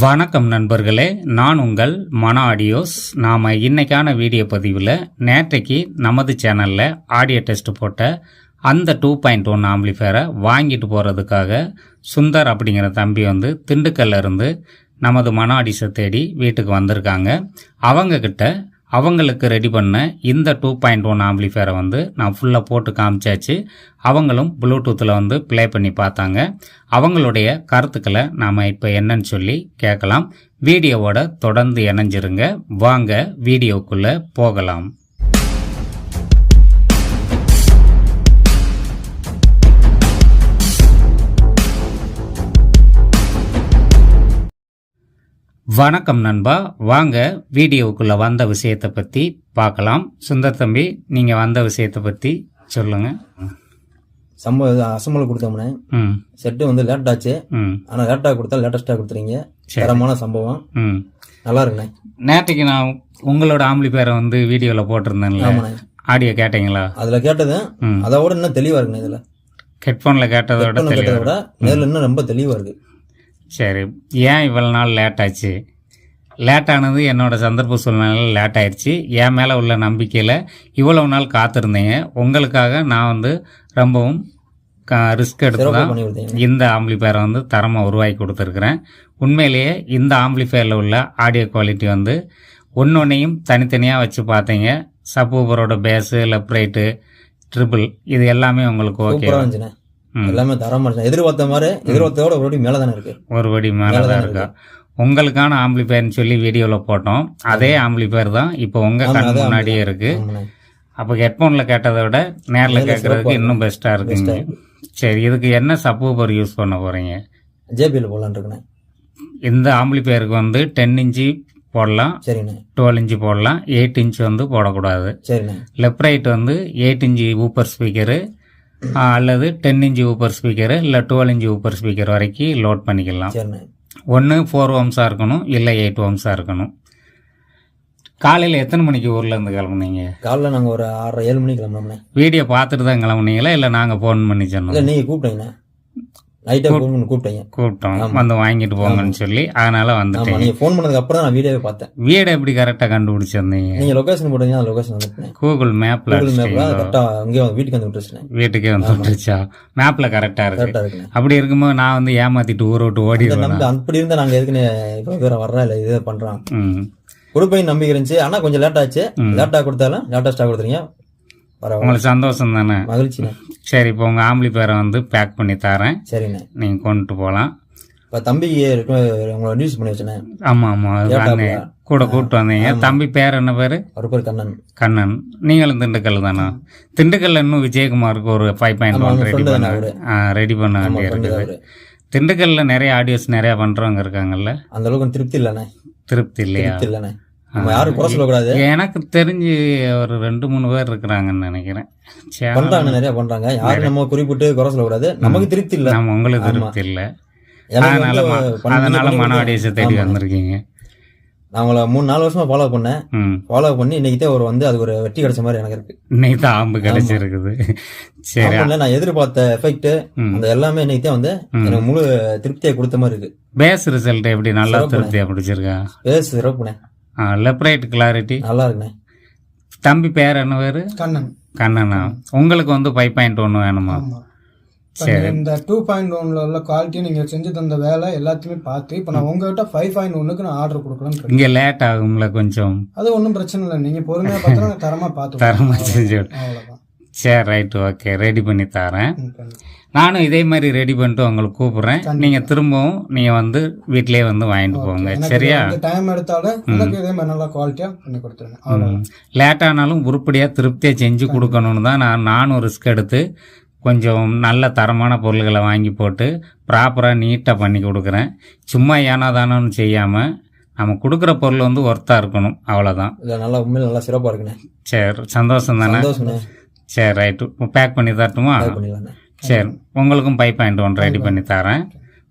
வணக்கம் நண்பர்களே நான் உங்கள் மன ஆடியோஸ். நாம் இன்றைக்கான வீடியோ பதிவில் நேற்றைக்கு நமது சேனலில் ஆடியோ டெஸ்ட் போட்ட அந்த டூ பாயிண்ட் ஒன் ஆம்பிளிஃபேரை வாங்கிட்டு போகிறதுக்காக சுந்தர் அப்படிங்கிற தம்பி வந்து திண்டுக்கல்லிருந்து நமது மன ஆடிஸை தேடி வீட்டுக்கு வந்திருக்காங்க. அவங்கக்கிட்ட அவங்களுக்கு ரெடி பண்ண இந்த டூ பாயிண்ட் ஒன் ஆம்பிளிஃபேரை வந்து நான் ஃபுல்லாக போட்டு காமிச்சாச்சு. அவங்களும் ப்ளூடூத்தில் வந்து ப்ளே பண்ணி பார்த்தாங்க. அவங்களுடைய கருத்துக்களை நாம் இப்போ என்னன்னு சொல்லி கேட்கலாம். வீடியோவோட தொடர்ந்து இணைஞ்சிருங்க. வாங்க வீடியோக்குள்ளே போகலாம். வணக்கம் நண்பா. வாங்க வீடியோவுக்குள்ள வந்த விஷயத்தை பற்றி பார்க்கலாம். சுந்தர் தம்பி நீங்கள் வந்த விஷயத்தை பற்றி சொல்லுங்க. சம்ப அசம்பிள் கொடுத்தோம்னே ம். செட்டு வந்து லேட் ஆச்சு ம். ஆனா லேட்டா கொடுத்தா லேட்டஸ்டா கொடுத்துறீங்க. தரமான சம்பவம். ம். நல்லா இருக்குண்ணே. நேற்றுக்கு நான் உங்களோட ஆம்பளி பேரை வந்து வீடியோவில் போட்டிருந்தேன்ல. ஆமாண்ணே. ஆடியோ கேட்டீங்களா? அதுல கேட்டது ம். அதை விட இன்னும் தெளிவா இருக்குண்ணே இதுல. ஹெட்ஃபோனில் கேட்டதோட தெளிவாக விட நேர்ல இன்னும் ரொம்ப தெளிவா இருக்கு. சரி ஏன் இவ்வளோ நாள் லேட் ஆச்சு? லேட் ஆனது என்னோட சந்தர்ப்ப சூழ்நிலையில் லேட் ஆயிடுச்சு. என் மேலே உள்ள நம்பிக்கையில் இவ்வளவு நாள் காத்திருந்தீங்க. உங்களுக்காக நான் வந்து ரொம்பவும் ரிஸ்க் எடுத்து தான் இந்த ஆம்பிளிஃபயரை வந்து தரமாக உருவாக்கி கொடுத்துருக்குறேன். உண்மையிலேயே இந்த ஆம்பிளிஃபயரில் உள்ள ஆடியோ குவாலிட்டி வந்து ஒன்று ஒன்றையும் தனித்தனியாக வச்சு பார்த்தீங்க. சப்பூபரோட பேஸு லெஃப்ட் ரைட்டு ட்ரிபிள் இது எல்லாமே உங்களுக்கு ஓகே. எல்லாமே தரமா இருந்துச்சு. எதிர்பார்த்த மாதிரி எதிர்பார்த்ததோட ஒரு வாட்டி மேல தானே இருக்கு. ஒரு படி மேலே தான் இருக்கா? உங்களுக்கான ஆம்பிளிஃபயர்னு சொல்லி வீடியோவில் போட்டோம். அதே ஆம்பிளிஃபயர் தான் இப்போ உங்கள் கண் முன்னாடியே இருக்கு. ஆமாண்ணே. அப்போ ஹெட்ஃபோனில் கேட்டதை விட நேரில் கேட்கறதுக்கு இன்னும் பெஸ்ட்டாக இருக்குங்க. சரி இதுக்கு என்ன சப்பூபர் யூஸ் பண்ண போகிறீங்க ஜேபிஎல் போடலான்னு இருக்குண்ணே இந்த ஆம்பிளிஃபயருக்கு வந்து டென் இன்ச்சு போடலாம். டுவெல் இன்ச்சு போடலாம். எயிட் இன்ச் வந்து போடக்கூடாது. லெஃப்ட் ரைட் வந்து எயிட் இன்ச்சு ஊப்பர் ஸ்பீக்கரு அல்லது டென் இன்ச்சு ஊப்பர் ஸ்பீக்கரு இல்லை டுவெல் இன்ச்சு ஊப்பர் ஸ்பீக்கர் வரைக்கும் லோட் பண்ணிக்கலாம். ஒன்று ஃபோர் ஓம்ஸாக இருக்கணும் இல்லை எயிட் ஓம்ஸாக இருக்கணும். காலையில் எத்தனை மணிக்கு ஊர்லேருந்து கிளம்புனீங்க? காலைல நாங்க ஒரு ஆறரை ஏழு மணிக்கு கிளம்புனோம்ண்ணே. வீடியோ பார்த்துட்டு தான் கிளம்புனீங்களா? இல்லை நாங்கள் ஃபோன் பண்ணி சொன்னோம்? நீங்க கூப்பிட்டீங்கண்ணே. நைட்டா ஃபோன் பண்ணி கூப்பிட்டீங்க. கூப்பிட்டோம். வந்து வாங்கிட்டு போங்கன்னு சொல்லி அதனால வந்துட்டேன். நீங்க ஃபோன் பண்ணதுக்கு அப்புறம் நான் வீடியோவே பார்த்தேன். வீடை எப்படி கரெக்டாக கண்டுபிடிச்சிருந்தீங்க? நீங்க லொகேஷன் போட்டீங்க அந்த லொகேஷன் வந்துட்டேன் கூகுள் மேப்பில் கூகுள் மேப்ல கரெக்டா அங்கேயே வந்து வீட்டுக்கு வந்து விட்டுருச்சுனேன் வீட்டுக்கே வந்து விட்டுருச்சா? மேப்பில் கரெக்டாக இருக்கு. அப்படி இருக்கும்போது நான் வந்து ஏமாத்திட்டு ஊரை விட்டு ஓடிடுவேன் அப்படி இருந்தா நாங்க எதுக்குன்னு இவ்வளவு தூரம் வர்றா இல்ல இதே பண்றோம் ம். கொடுப்பையும் நம்பிக்கை இருந்துச்சு. ஆனா கொஞ்சம் லேட் ஆச்சு. லேட்டா கொடுத்தாலும் லேட்டஸ்டா கொடுத்துறீங்க. உங்களுக்கு சந்தோஷம் தானே? மகிழ்ச்சிண்ணே சரி இப்போ உங்கள் ஆம்பளி பேரை வந்து பேக் பண்ணி தரேன். சரிண்ணே. நீங்கள் கொண்டுட்டு போகலாம் இப்ப இருக்கு- உங்களை இன்ட்ரடியூஸ் பண்ணி வச்சேனே ஆமாம் ஆமாம் கூட கூப்பிட்டு வந்தீங்க. தம்பி பேர் என்ன பேர்? அவர் பேர் கண்ணன். கண்ணன். நீங்களும் திண்டுக்கல் தானா? திண்டுக்கல்ல இன்னும் விஜயகுமாருக்கு ஒரு ஃபைவ் பாயிண்ட் ஒன் ரெடி பண்ண. ரெடி பண்ண வேண்டிய இருக்குது. திண்டுக்கல்ல நிறைய ஆடியோஸ் நிறைய பண்றவங்க இருக்காங்கல்ல? அந்த அளவுக்கு திருப்தி இல்லண்ணே. திருப்தி இல்லையா? இல்லண்ணே. நம்ம யாரும் குறை சொல்லக்கூடாது. எனக்கு தெரிஞ்சு ஒரு ரெண்டு மூணு பேர் இருக்கிறாங்கன்னு நினைக்கிறேன். பண்றாங்க நிறைய பண்றாங்க. யாரும் நம்ம குறிப்பிட்டு குறை சொல்லக்கூடாது. நமக்கு திருப்தி இல்ல. நம்ம உங்களுக்கு திருப்தி இல்லை. அதனால அதனால பண்ணி மன கொடுத்தேன். ஆடியோஸை தேடி வந்திருக்கீங்க. நான் உங்களை மூணு நாலு வருஷமா ஃபாலோ பண்ணேன். ஃபாலோ பண்ணி இன்னைக்கு தான் ஒரு வந்து அது ஒரு வெட்டி கிடைச்ச மாதிரி எனக்கு இருக்கு. இன்னைக்கு தான் ஆம்பு கிடைச்சிருக்குது. சரி நான் எதிர்பார்த்த எஃபெக்ட். அந்த எல்லாமே இன்னைக்கு தான் வந்து எனக்கு முழு திருப்தியை கொடுத்த மாதிரி இருக்கு. பேஸ் ரிசல்ட் எப்படி? நல்லா திருப்தியா பிடிச்சிருக்கா பேஸ் சிறப்புண்ணே. லெஃப்ட் ரைட் கிளாரிட்டி நல்லா இருக்குண்ணே தம்பி பேர் என்ன பேரு? கண்ணன். கண்ணனா. உங்களுக்கு வந்து ஃபைவ் பாயிண்ட் ஒன்று வேணுமா? நீங்க இந்த டூ பாயிண்ட் ஒன்ல உள்ள குவாலிட்டி நீங்க செஞ்சு தந்த வேலை எல்லாத்தையுமே பார்த்து இப்ப நான் உங்ககிட்ட ஃபைவ் பாயிண்ட் ஒன்னுக்கு நான் ஆர்டர் கொடுக்கலாம்னு இருக்கேன். இங்கே லேட் ஆகும்ல கொஞ்சம். அது ஒன்றும் பிரச்சனை இல்லை. நீங்க பொறுமையா பார்த்தா தரமா பார்த்து தரமா செஞ்சு சரி ரைட் ஓகே ரெடி பண்ணி தரேன். நானும் இதே மாதிரி ரெடி பண்ணிட்டு உங்களுக்கு கூப்பிடுறேன். நீங்க திரும்பவும் நீங்க வந்து வீட்லயே வந்து வாங்கிட்டு போங்க சரியா? டைம் எடுத்தாலும் இதே மாதிரி நல்லா குவாலிட்டியா பண்ணி கொடுத்துருங்க. லேட் ஆனாலும் உருப்படியா திருப்தியா செஞ்சு கொடுக்கணும்னு தான் நான் நானும் ரிஸ்க் எடுத்து கொஞ்சம் நல்ல தரமான பொருள்களை வாங்கி போட்டு ப்ராப்பராக நீட்டாக பண்ணி கொடுக்குறேன். சும்மா ஏனோ தானோன்னு செய்யாமல் நம்ம கொடுக்குற பொருள் வந்து ஒர்த்தாக இருக்கணும். அவ்வளோதான் நல்லா உண்மையில நல்லா சிறப்பா இருக்குண்ணே. சரி சந்தோஷம் தானே? சரி ரைட்டு பேக் பண்ணி தரட்டுமா? சரி உங்களுக்கும் ஃபைவ் பாயிண்ட் ஒன் ரெடி பண்ணி தரேன்.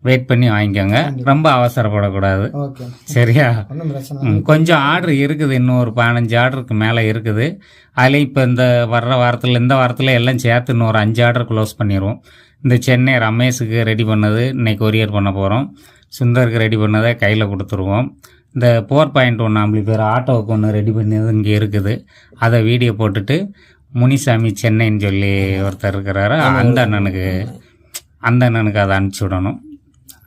வெயிட் பண்ணி வாங்கிக்கோங்க. ரொம்ப அவசரப்படக்கூடாது. சரியா? கொஞ்சம் ஆர்டர் இருக்குது இன்னும் ஒரு பதினஞ்சு ஆர்டருக்கு மேலே இருக்குது. அதில் இப்போ இந்த வர்ற வாரத்தில் இந்த வாரத்தில் எல்லாம் சேர்த்து இன்னும் ஒரு அஞ்சு ஆர்டர் க்ளோஸ் பண்ணிடுவோம் இந்த சென்னை ரமேஷுக்கு ரெடி பண்ணது இன்னைக்கு கொரியர் பண்ண போகிறோம் சுந்தருக்கு ரெடி பண்ணதை கையில் கொடுத்துருவோம். இந்த ஃபோர் பாயிண்ட் ஒன் ஆம்பிளிஃபையர் ஆட்டோவுக்கு ஒன்று ரெடி பண்ணது இங்கே இருக்குது. அதை வீடியோ போட்டுட்டு முனிசாமி சென்னைன்னு சொல்லி ஒருத்தர் இருக்கிறாரு. அந்த அண்ணனுக்கு அந்த அண்ணனுக்கு அதை அனுப்பிச்சி விடணும்.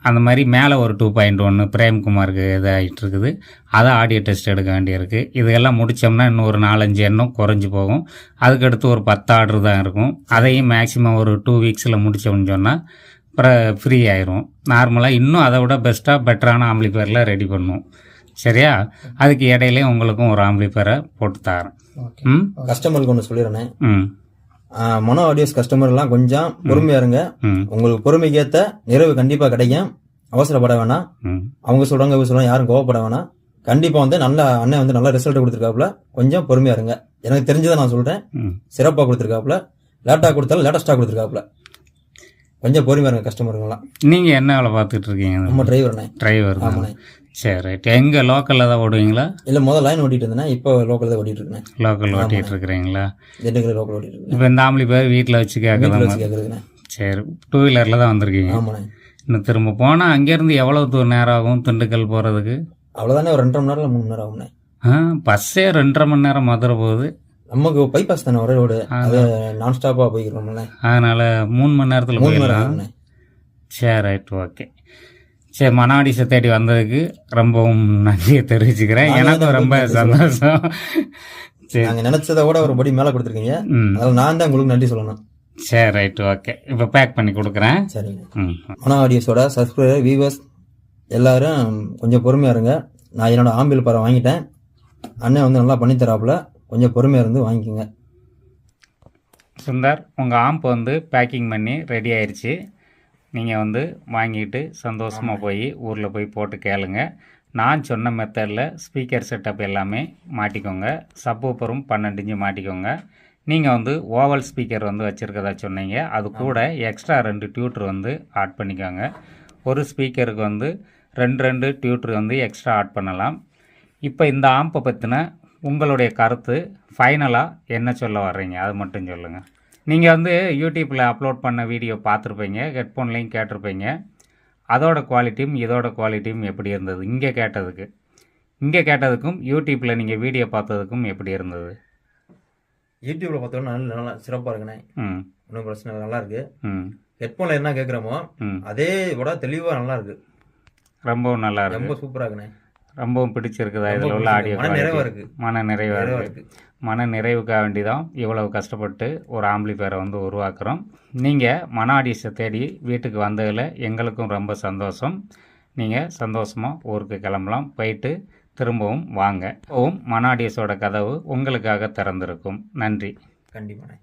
அந்த மாதிரி மேலே ஒரு டூ பாயிண்ட் ஒன்று பிரேம்குமாருக்கு இதாகிட்டு இருக்குது. அதை ஆடியோ டெஸ்ட் எடுக்க வேண்டியிருக்கு. இதெல்லாம் முடித்தோம்னா இன்னும் ஒரு நாலஞ்சு எண்ணம் குறைஞ்சி போகும். அதுக்கடுத்து ஒரு பத்து ஆர்டர் தான் இருக்கும். அதையும் மேக்ஸிமம் ஒரு டூ வீக்ஸில் முடிச்சோம்னு சொன்னால் அப்புறம் ஃப்ரீ ஆயிரும். நார்மலாக இன்னும் அதை விட பெஸ்ட்டாக பெட்டரான ஆம்பிளிஃபயரில் ரெடி பண்ணுவோம். சரியா? அதுக்கு இடையிலே உங்களுக்கும் ஒரு ஆம்பிளிஃபயரை போட்டு தரேன். ம்? கஸ்டமருக்கு ஒன்று சொல்லிடுறேன். ம். மனோ ஆடியோஸ் கஸ்டமர் எல்லாம் கொஞ்சம் பொறுமையா இருங்க. உங்களுக்கு பொறுமைக்கு ஏத்த நிறைவு கண்டிப்பா கிடைக்கும். அவசரப்பட வேணாம். அவங்க சொல்றாங்க இவங்க சொல்றாங்க யாரும் கோவப்பட வேணாம். கண்டிப்பா வந்து நல்ல அண்ணன் வந்து நல்ல ரிசல்ட் கொடுத்துருக்காப்புல. கொஞ்சம் பொறுமையா இருங்க. எனக்கு தெரிஞ்சதை நான் சொல்றேன். ம். சிறப்பா கொடுத்துருக்காப்புல. லேட்டா கொடுத்தாலும் லேட்டஸ்டா கொடுத்துருக்காப்புல. கொஞ்சம் பொறுமையா இருங்க கஸ்டமருங்கெல்லாம். நீங்கள் என்ன வேலை பார்த்துட்டு இருக்கீங்க? நம்ம டிரைவர்ண்ணே டிரைவர் ஆமாண்ணே. சரி ரைட் எங்கே லோக்கலில் தான் ஓடுவீங்களா? இல்ல முதல் லைன் ஓட்டிட்டு இருந்தேன் இப்போ லோக்கல் தான் ஓட்டிட்டு இருக்கேன் லோக்கல் ஓட்டிகிட்டு இருக்கிறீங்களா திண்டுக்கல் லோக்கல் ஓட்டிட்டு இருக்கேன் இப்போ இந்த ஆம்பளி பேர் வீட்டில் வச்சு கேட்க வீட்டுல தான் வச்சு கேக்குறதுண்ணே சரி டூ வீலரில் தான் வந்திருக்கீங்க. இன்னும் திரும்ப போனால் அங்கேருந்து எவ்வளோ தூரம் நேரம் ஆகும் திண்டுக்கல் போகிறதுக்கு அவ்வளவுதானே ஒரு ரெண்டரை மணி நேரம் மூணு நேரம் ஆகும்ண்ணே. ஆ பஸ்ஸே ரெண்டரை மணி நேரம் மதுரை போகுது. நமக்கு பைபாஸ் தானே ஒரே ரோடு அது நான் ஸ்டாப்பா போய்க்கிறோம்ல அதனால் மூணு மணி நேரத்தில் போயிடலாம். சரி ரைட் ஓகே சரி மனாடிஸை தேடி வந்ததுக்கு ரொம்பவும் நன்றியை தெரிவிச்சுக்கிறேன். எனக்கும் ரொம்ப சந்தோஷம். சரி நாங்க நினைச்சதை விட ஒரு படி மேல கொடுத்துருக்கீங்க. அதனால நான் தான் உங்களுக்கு நன்றி சொல்லணும். சரி ரைட் ஓகே. இப்போ பேக் பண்ணி கொடுக்குறேன். சரிங்க. ம். மனோ ஆடியோஸோட சப்ஸ்கிரைபர் வியூவர்ஸ் எல்லாரும் கொஞ்சம் பொறுமையா இருங்க. நான் என்னோட ஆம்பிள் பரம் வாங்கிட்டேன். அண்ணன் வந்து நல்லா பண்ணி தராப்புல. கொஞ்சம் பொறுமையா இருந்து வாங்கிக்கோங்க. சுந்தர் உங்கள் ஆம்ப் வந்து பேக்கிங் பண்ணி ரெடி ஆயிடுச்சு நீங்கள் வந்து வாங்கிட்டு சந்தோஷமாக போய் ஊரில் போய் போட்டு கேளுங்க. நான் சொன்ன மெத்தடில் ஸ்பீக்கர் செட்டப் எல்லாமே மாட்டிக்கோங்க. சப்பூப்பரும் பன்னெண்டு இன்ச்சு மாட்டிக்கோங்க. நீங்கள் வந்து ஓவல் ஸ்பீக்கர் வந்து வச்சுருக்கதா சொன்னீங்க. அது கூட எக்ஸ்ட்ரா ரெண்டு டியூட்ரு வந்து ஆட் பண்ணிக்கோங்க. ஒரு ஸ்பீக்கருக்கு வந்து ரெண்டு ரெண்டு டியூட்ரு வந்து எக்ஸ்ட்ரா ஆட் பண்ணலாம். இப்போ இந்த ஆம்பை பற்றின உங்களுடைய கருத்து ஃபைனலாக என்ன சொல்ல வர்றீங்க? அது மட்டும் சொல்லுங்கள் நீங்கள் வந்து யூடியூப்பில் அப்லோட் பண்ண வீடியோ பார்த்துருப்பீங்க ஹெட்ஃபோன்லேயும் கேட்டிருப்பீங்க. அதோட குவாலிட்டியும் இதோட குவாலிட்டியும் எப்படி இருந்தது? இங்கே கேட்டதுக்கு. இங்கே கேட்டதுக்கும் யூடியூப்பில் நீங்கள் வீடியோ பார்த்ததுக்கும் எப்படி இருந்தது? யூடியூப்ல பார்த்தோம்னா நல்ல நல்லா சிறப்பா இருக்குண்ணே. ம். ஒன்றும் பிரச்சனை நல்லா இருக்கு. ம். ஹெட்ஃபோன்ல என்ன கேட்குறோமோ அதே விட தெளிவா நல்லா இருக்கு. ரொம்பவும் நல்லா இருக்கு. ரொம்ப சூப்பரா இருக்குண்ணே. ரொம்பவும் பிடிச்சிருக்குதா? இதில் உள்ள ஆடியோ இருக்கு. மன நிறைவாக நிறைவா இருக்கு. இருக்கு. மன நிறைவுக்காக வேண்டி தான் இவ்வளவு கஷ்டப்பட்டு ஒரு ஆம்பிளிஃபயரை வந்து உருவாக்குறோம். நீங்கள் மன ஆடியஸை தேடி வீட்டுக்கு வந்ததில் எங்களுக்கும் ரொம்ப சந்தோஷம். நீங்கள் சந்தோஷமாக ஊருக்கு கிளம்பலாம். போயிட்டு திரும்பவும் வாங்க. இப்போவும் மன ஆடியஸோட கதவு உங்களுக்காக திறந்திருக்கும். நன்றி. கண்டிப்பாண்ணே